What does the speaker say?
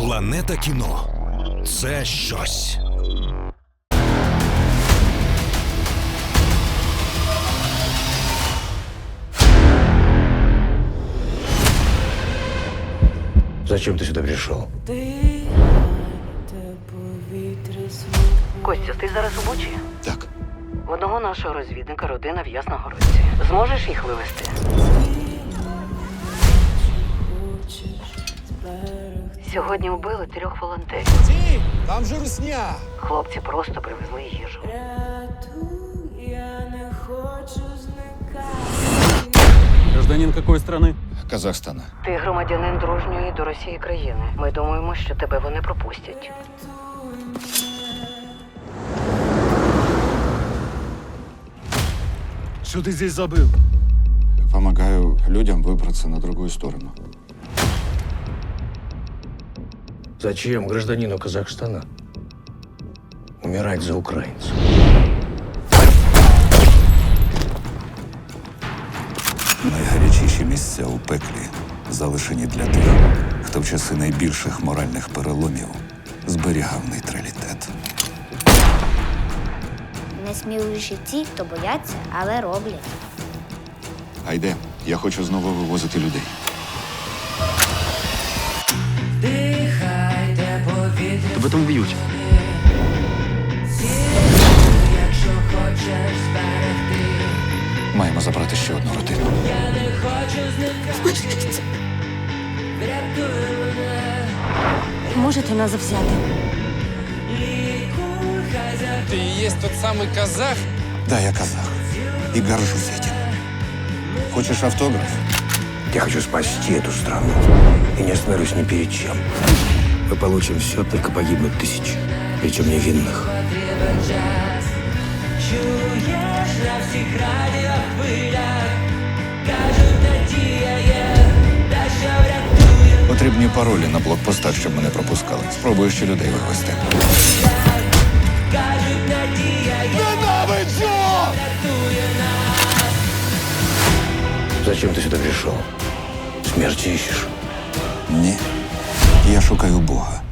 Планета кіно це щось. Зачем ты сюда пришел? Костя, ти зараз у Бучі? Так. В одного нашого розвідника родина в Ясногородці. Зможеш їх вивезти? Сьогодні вбили трьох волонтерів. Ті, там же русня. Хлопці просто привезли їжу. Гражданин какой страны? Казахстана. Ти громадянин дружньої до Росії країни. Ми думаємо, що тебе вони пропустять. Що ти здесь забив? Помогаю людям выбраться на другую сторону. Зачем гражданину Казахстана умирать за украинцев? Найгарячіші місця у пеклі залишені для тих, хто в часи найбільших моральних переломів зберігав нейтралітет. Найсміливіші ті, хто бояться, але роблять. Гайде, я хочу знову вивозити людей. Тебе там б'ють. Маємо забрати ще одну родину. Можете нас взяти? Ты и есть тот самый казах? Да, я казах. И горжусь этим. Хочешь автограф? Я хочу спасти эту страну и не остановлюсь ни перед чем. Мы получим все, только погибнут тысячи, причем невинных. Потрібні паролі на блокпостах, щоб мене пропускали. Спробую ще людей вивезти. Зачем ты сюда пришел? Смерти ищешь? Шукаю Бога.